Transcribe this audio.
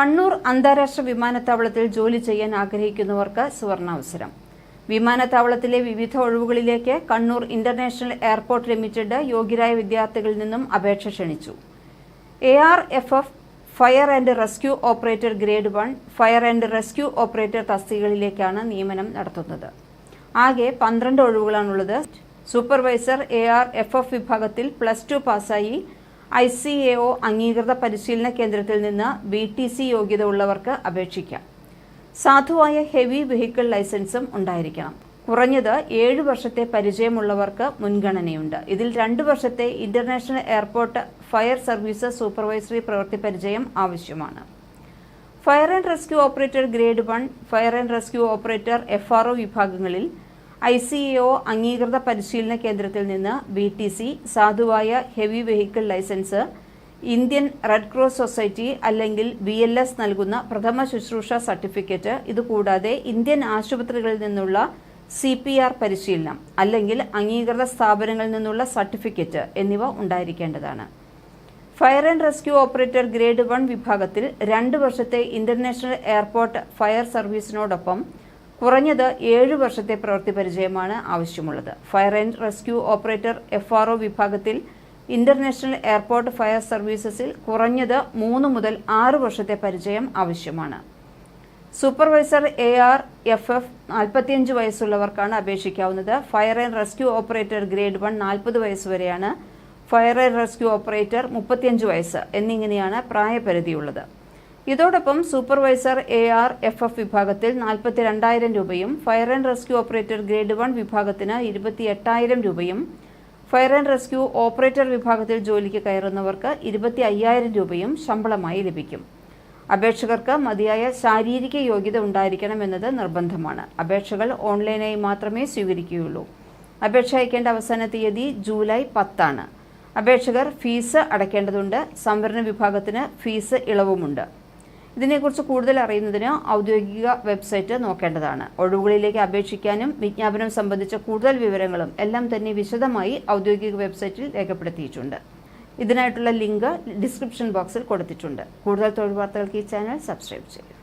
കണ്ണൂർ അന്താരാഷ്ട്ര വിമാനത്താവളത്തിൽ ജോലി ചെയ്യാൻ ആഗ്രഹിക്കുന്നവർക്ക് സുവർണാവസരം. വിമാനത്താവളത്തിലെ വിവിധ ഒഴിവുകളിലേക്ക് കണ്ണൂർ ഇന്റർനാഷണൽ എയർപോർട്ട് ലിമിറ്റഡ് യോഗ്യരായ വിദ്യാർത്ഥികളിൽ നിന്നും അപേക്ഷ ക്ഷണിച്ചു. A R F F fire and rescue operator grade one fire and rescue operator തസ്തികകളിലേക്കാണ് നിയമനം നടത്തുന്നത്. ആകെ പന്ത്രണ്ട് ഒഴിവുകളാണുള്ളത്. Supervisor A R F F വിഭാഗത്തിൽ പ്ലസ് ടു പാസ്സായി ഐ സി എ ഒ അംഗീകൃത പരിശീലന കേന്ദ്രത്തിൽ നിന്ന് ബി ടി സി യോഗ്യത ഉള്ളവർക്ക് അപേക്ഷിക്കാം. സാധുവായ ഹെവി വെഹിക്കിൾ ലൈസൻസും ഉണ്ടായിരിക്കണം. കുറഞ്ഞത് ഏഴ് വർഷത്തെ പരിചയമുള്ളവർക്ക് മുൻഗണനയുണ്ട്. ഇതിൽ രണ്ട് വർഷത്തെ international airport fire services supervisory പ്രവൃത്തി പരിചയം ആവശ്യമാണ്. Fire and rescue operator grade one fire and rescue operator F R വിഭാഗങ്ങളിൽ ഐ സി ഒ അംഗീകൃത പരിശീലന കേന്ദ്രത്തിൽ നിന്ന് ബി ടി സി സാധുവായ heavy vehicle licence Indian Red Cross Society അല്ലെങ്കിൽ ബി എൽ എസ് നൽകുന്ന പ്രഥമ ശുശ്രൂഷ സർട്ടിഫിക്കറ്റ് ഇതുകൂടാതെ ഇന്ത്യൻ ആശുപത്രികളിൽ നിന്നുള്ള സി പി ആർ പരിശീലനം അല്ലെങ്കിൽ അംഗീകൃത സ്ഥാപനങ്ങളിൽ നിന്നുള്ള സർട്ടിഫിക്കറ്റ് എന്നിവ ഉണ്ടായിരിക്കേണ്ടതാണ്. Fire and rescue operator grade one വിഭാഗത്തിൽ രണ്ട് വർഷത്തെ ഇന്റർനാഷണൽ എയർപോർട്ട് ഫയർ സർവീസിനോടൊപ്പം കുറഞ്ഞത് ഏഴ് വർഷത്തെ പ്രവൃത്തി പരിചയമാണ് ആവശ്യമുള്ളത്. Fire and rescue operator F R വിഭാഗത്തിൽ ഇന്റർനാഷണൽ എയർപോർട്ട് ഫയർ സർവീസസിൽ കുറഞ്ഞത് മൂന്ന് മുതൽ ആറ് വർഷത്തെ പരിചയം ആവശ്യമാണ്. Supervisor A R F F നാൽപ്പത്തിയഞ്ച് വയസ്സുള്ളവർക്കാണ് അപേക്ഷിക്കാവുന്നത്. Fire and rescue operator grade one നാൽപ്പത് വയസ്സ് വരെയാണ്. ഫയർ ആൻഡ് റെസ്ക്യൂ ഓപ്പറേറ്റർ മുപ്പത്തിയഞ്ച് വയസ്സ് എന്നിങ്ങനെയാണ് പ്രായപരിധിയുള്ളത്. ഇതോടൊപ്പം supervisor A R F F വിഭാഗത്തിൽ നാൽപ്പത്തി രണ്ടായിരം രൂപയും fire and rescue operator grade one വിഭാഗത്തിന് ഇരുപത്തി എട്ടായിരം രൂപയും ഫയർ ആൻഡ് റെസ്ക്യൂ ഓപ്പറേറ്റർ വിഭാഗത്തിൽ ജോലിക്ക് കയറുന്നവർക്ക് ഇരുപത്തി അയ്യായിരം രൂപയും ശമ്പളമായി ലഭിക്കും. അപേക്ഷകർക്ക് മതിയായ ശാരീരിക യോഗ്യത ഉണ്ടായിരിക്കണം എന്നത് നിർബന്ധമാണ്. അപേക്ഷകൾ ഓൺലൈനായി മാത്രമേ സ്വീകരിക്കുകയുള്ളൂ. അപേക്ഷ അയക്കേണ്ട അവസാന തീയതി ജൂലൈ പത്താണ്. അപേക്ഷകർ ഫീസ് അടയ്ക്കേണ്ടതുണ്ട്. സംവരണ വിഭാഗത്തിന് ഫീസ് ഇളവുമുണ്ട്. ഇതിനെക്കുറിച്ച് കൂടുതൽ അറിയുന്നതിന് ഔദ്യോഗിക വെബ്സൈറ്റ് നോക്കേണ്ടതാണ്. ഒഴിവുകളിലേക്ക് അപേക്ഷിക്കാനും വിജ്ഞാപനം സംബന്ധിച്ച കൂടുതൽ വിവരങ്ങളും എല്ലാം തന്നെ വിശദമായി ഔദ്യോഗിക വെബ്സൈറ്റിൽ രേഖപ്പെടുത്തിയിട്ടുണ്ട്. ഇതിനായിട്ടുള്ള ലിങ്ക് ഡിസ്ക്രിപ്ഷൻ ബോക്സിൽ കൊടുത്തിട്ടുണ്ട്. കൂടുതൽ തൊഴിൽ വാർത്തകൾക്ക് ഈ ചാനൽ സബ്സ്ക്രൈബ് ചെയ്യുക.